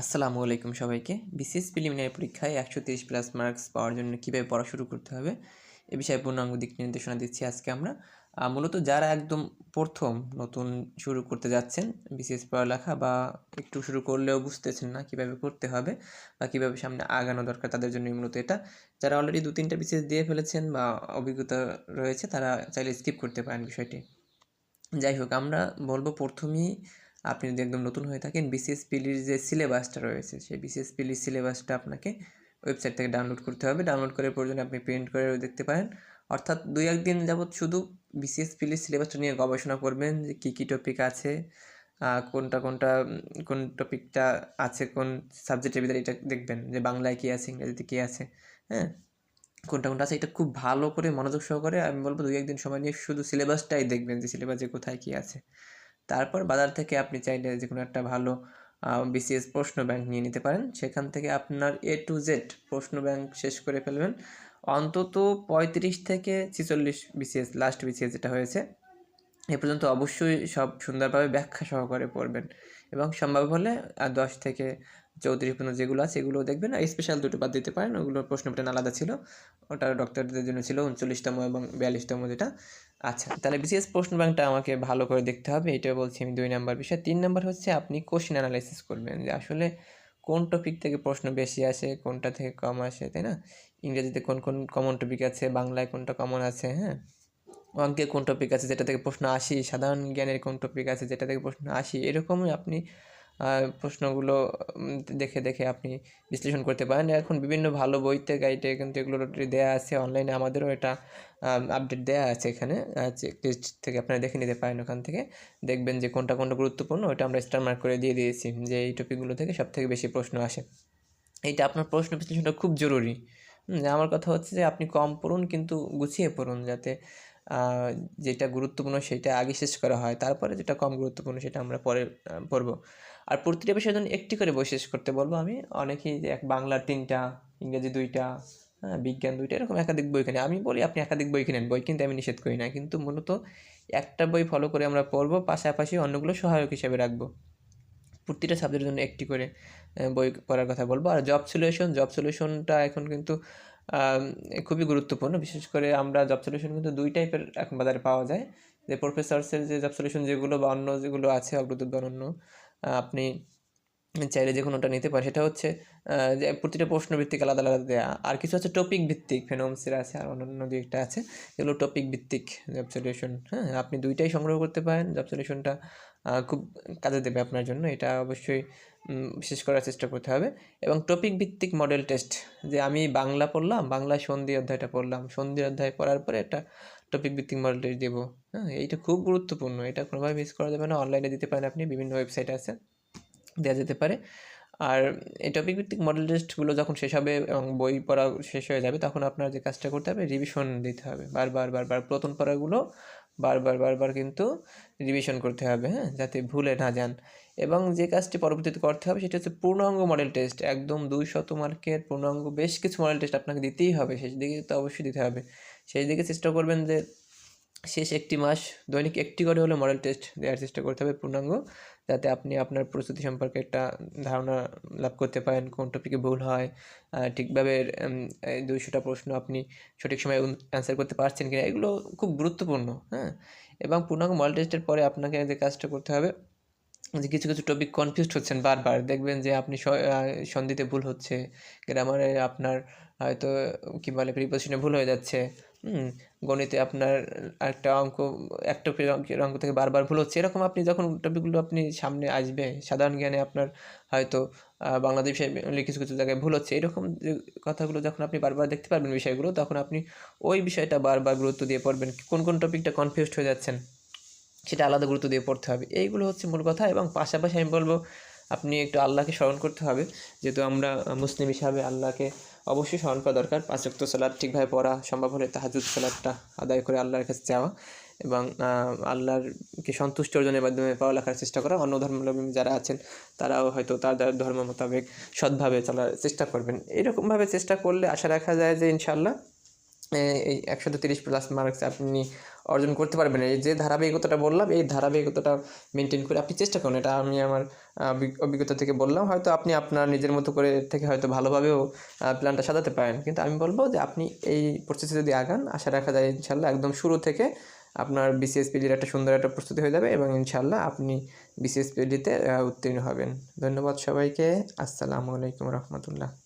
আসসালামু আলাইকুম সবাইকে। বিসিএস প্রিলিমিনারি পরীক্ষায় একশো তিরিশ প্লাস মার্কস পাওয়ার জন্য কীভাবে পড়া শুরু করতে হবে, এ বিষয়ে পূর্ণাঙ্গ দিক নির্দেশনা দিচ্ছি আজকে আমরা। মূলত যারা একদম প্রথম নতুন শুরু করতে যাচ্ছেন বিসিএস পড়ালেখা বা একটু শুরু করলেও বুঝতেছেন না কীভাবে করতে হবে বা কীভাবে সামনে আগানো দরকার, তাদের জন্য মূলত এটা। যারা অলরেডি দু তিনটা বিসিএস দিয়ে ফেলেছেন বা অভিজ্ঞতা রয়েছে, তারা চাইলে স্কিপ করতে পারেন বিষয়টি। যাই হোক, আমরা বলব প্রথমেই আপনি যদি একদম নতুন হয়ে থাকেন বিসিএস পিলির যে সিলেবাসটা রয়েছে, সেই বিসিএস পিলির সিলেবাসটা আপনাকে ওয়েবসাইট থেকে ডাউনলোড করতে হবে। ডাউনলোড করে প্রয়োজনে আপনি প্রিন্ট করে দেখতে পারেন। অর্থাৎ দুই একদিন যাবৎ শুধু বিসিএস পিলির সিলেবাসটা নিয়ে গবেষণা করবেন যে কী কী টপিক আছে কোনটা কোনটা, কোন টপিকটা আছে, কোন সাবজেক্টের ভিতরে এটা দেখবেন যে বাংলায় কী আছে, ইংরেজিতে কী আছে হ্যাঁ? কোনটা কোনটা আছে, এটা খুব ভালো করে মনোযোগ সহকারে আমি বলব দুই একদিন সময় নিয়ে শুধু সিলেবাসটাই দেখবেন যে সিলেবাসে কোথায় কী আছে। তারপর বাজার থেকে আপনি চাইলে যে কোনো একটা ভালো বিসিএস প্রশ্ন ব্যাংক নিয়ে নিতে পারেন। সেখান থেকে আপনার এ টু জেড প্রশ্ন ব্যাংক শেষ করে ফেলবেন। অন্তত পঁয়ত্রিশ থেকে ছিচল্লিশ বিসিএস লাস্ট বিসিএস যেটা হয়েছে, এ পর্যন্ত অবশ্যই সব সুন্দরভাবে ব্যাখ্যা সহকারে পড়বেন। এবং সম্ভব হলে দশ থেকে চৌত্রিশ পর্যন্ত যেগুলো আছে এগুলো দেখবেন। আর স্পেশাল দুটো বাদ দিতে পারেন ওগুলোর প্রশ্ন প্যাটার্ন আলাদা ছিল। ওটা ডক্টরদের জন্য ছিল, উনচল্লিশতম এবং বিয়াল্লিশতম যেটা। আচ্ছা তাহলে বিসিএস প্রশ্ন ব্যাংকটা আমাকে ভালো করে দেখতে হবে। এটা বলছি আমি দুই নাম্বার বিষয়। তিন নাম্বার হচ্ছে, আপনি কোশ্চেন অ্যানালাইসিস করবেন। যে আসলে কোন টপিক থেকে প্রশ্ন বেশি আসে, কোনটা থেকে কম আসে, তাই না? ইংরেজিতে কোন কোন কমন টপিক আছে, বাংলায় কোনটা কমন আছে হ্যাঁ? অঙ্কে কোন টপিক আছে যেটা থেকে প্রশ্ন আসি, সাধারণ জ্ঞানের কোন টপিক আছে যেটা থেকে প্রশ্ন আসি, এরকমই আপনি প্রশ্নগুলো দেখে দেখে আপনি বিশ্লেষণ করতে পারেন। এখন বিভিন্ন ভালো বইতে, গাইডে কিন্তু এগুলো দেওয়া আছে, অনলাইনে আমাদেরও এটা আপডেট দেওয়া আছে এখানে। চেকলিস্ট থেকে আপনারা দেখে নিতে পারেন ওখান থেকে। দেখবেন যে কোনটা কোনটা গুরুত্বপূর্ণ, ওটা আমরা স্টার মার্ক করে দিয়ে দিয়েছি যে এই টপিকগুলো থেকে সব থেকে বেশি প্রশ্ন আসে। এইটা আপনার প্রশ্ন বিশ্লেষণটা খুব জরুরি। আমার কথা হচ্ছে যে আপনি কম পড়ুন কিন্তু গুছিয়ে পড়ুন যাতে যেটা গুরুত্বপূর্ণ সেটা আগে শেষ করা হয়। তারপরে যেটা কম গুরুত্বপূর্ণ সেটা আমরা পরে পড়ব। আর প্রতিটা বিষয়ের জন্য একটি করে বই শেষ করতে বলব আমি, অনেকেই যে এক বাংলার তিনটা, ইংরেজি দুইটা হ্যাঁ বিজ্ঞান দুইটা, এরকম একাধিক বই কিনে আমি বলি আপনি একাধিক বই কিনেন, বই কিনতে আমি নিষেধ করি না। কিন্তু মূলত একটা বই ফলো করে আমরা পড়ব, পাশাপাশি অন্যগুলো সহায়ক হিসেবে রাখব। প্রতিটা সাবজেক্টের জন্য একটি করে বই পড়ার কথা বলব। আর জব সলিউশন জব সলিউশনটা এখন কিন্তু খুবই গুরুত্বপূর্ণ। বিশেষ করে আমরা জব সলিউশন কিন্তু দুই টাইপের এখন বাজারে পাওয়া যায়। যে প্রফেসরসের যে জব সলিউশন যেগুলো বা অন্য যেগুলো আছে অগ্রদূত বা অন্য আপনি চাইলে যে কোনোটা নিতে পারেন, সেটা হচ্ছে যে প্রতিটা প্রশ্ন ভিত্তিক আলাদা আলাদা দেওয়া আর কিছু হচ্ছে টপিক ভিত্তিক ফেনোমসের আছে, আর অন্যান্য দু একটা আছে এগুলো টপিক ভিত্তিক জব সলিউশন হ্যাঁ আপনি দুইটাই সংগ্রহ করতে পারেন। জব সলিউশনটা খুব কাজে দেবে আপনার জন্য। এটা অবশ্যই বিশেষ করার চেষ্টা করতে হবে। এবং টপিক ভিত্তিক মডেল টেস্ট যে আমি বাংলা পড়লাম বাংলা সন্ধি অধ্যায়টা পড়লাম। সন্ধি অধ্যায় পড়ার পরে একটা টপিক ভিত্তিক মডেল টেস্ট দেবো। হ্যাঁ এইটা খুব গুরুত্বপূর্ণ। এটা কোনোভাবে মিস করা যাবে না। অনলাইনে দিতে পারেন আপনি, বিভিন্ন ওয়েবসাইট আছে, দেওয়া যেতে পারে। আর এই টপিক ভিত্তিক মডেল টেস্টগুলো যখন শেষ হবে এবং বই পড়া শেষ হয়ে যাবে, তখন আপনার যে কাজটা করতে হবে রিভিশন দিতে হবে। বারবার বারবার প্রথম পড়াগুলো বারবার বারবার কিন্তু রিভিশন করতে হবে হ্যাঁ যাতে ভুলে না যান। এবং যে কাজটি পরবর্তীতে করতে হবে সেটা হচ্ছে পূর্ণাঙ্গ মডেল টেস্ট একদম দুই শত মার্কের পূর্ণাঙ্গ বেশ কিছু মডেল টেস্ট আপনাকে দিতেই হবে। শেষ দিকে তো অবশ্যই দিতে হবে। সেই দিকে চেষ্টা করবেন যে শেষ একটি মাস দৈনিক একটি করে হলে মডেল টেস্ট দেওয়ার চেষ্টা করতে হবে পূর্ণাঙ্গ, যাতে আপনি আপনার প্রস্তুতি সম্পর্কে একটা ধারণা লাভ করতে পারেন কোন টপিকে ভুল হয় ঠিকভাবে দুইশোটা প্রশ্ন আপনি সঠিক সময়ে অ্যান্সার করতে পারছেন কিনা, এগুলো খুব গুরুত্বপূর্ণ হ্যাঁ? এবং পূর্ণাঙ্গ মডেল টেস্টের পরে আপনাকে যে কাজটা করতে হবে যে কিছু কিছু টপিক কনফিউজড হচ্ছেন বারবার। দেখবেন যে আপনি সন্ধিতে ভুল হচ্ছে গ্রামারে আপনার হয়তো, কী বলে প্রিপোজিশনে ভুল হয়ে যাচ্ছে গণিতে আপনার একটা অঙ্ক একটা অঙ্ক থেকে বারবার ভুল হচ্ছে। এরকম আপনি যখন টপিকগুলো আপনি সামনে আসবে, সাধারণ জ্ঞানে আপনার হয়তো বিষয়ে কিছু কিছু জায়গায় ভুল হচ্ছে, এরকম যে কথাগুলো যখন আপনি বারবার দেখতে পারবেন বিষয়গুলো, তখন আপনি ওই বিষয়টা বারবার গুরুত্ব দিয়ে পড়বেন। কোন কোন টপিকটা কনফিউজড হয়ে যাচ্ছেন? সেটা আলাদা গুরুত্ব দিয়ে পড়তে হবে। এইগুলো হচ্ছে মূল কথা এবং পাশাপাশি আমি বলব, আপনি একটু আল্লাহকে স্মরণ করতে হবে। যেহেতু আমরা মুসলিম হিসাবে আল্লাহকে অবশ্যই স্মরণ করা দরকার। পাঁচ ওয়াক্ত সালাদ ঠিকভাবে পড়া সম্ভব হলে তাহাজুদ সালাদটা আদায় করে আল্লাহর কাছে যাওয়া এবং আল্লাহরকে সন্তুষ্ট অর্জনের মাধ্যমে পড়ালেখার চেষ্টা করা। অন্য ধর্মাবলম্বী যারা আছেন, তারাও হয়তো তার ধর্ম মোতাবেক সৎভাবে চলার চেষ্টা করবেন। এরকমভাবে চেষ্টা করলে আশা রাখা যায় যে ইনশাআল্লাহ এ- এই একশত তিরিশ প্লাস মার্কস আপনি অর্জন করতে পারবেন। এই যে ধারাবাহিকতাটা বললাম, এই ধারাবাহিকতাটা মেনটেন করে আপনি চেষ্টা করুন। এটা আমি আমার অভিজ্ঞতা থেকে বললাম। হয়তো আপনি আপনার নিজের মতো করে থেকে হয়তো ভালোভাবেও প্ল্যানটা সাজাতে পারেন। কিন্তু আমি বলব যে আপনি এই প্রসেসে যদি আগান, আশা রাখা যায় ইনশাল্লাহ একদম শুরু থেকে আপনার বিসিএস পিডির একটা সুন্দর একটা প্রস্তুতি হয়ে যাবে এবং ইনশাল্লাহ আপনি বিসিএস পিডিতে উত্তীর্ণ হবেন। ধন্যবাদ সবাইকে। আসসালামু আলাইকুম রহমতুল্লাহ।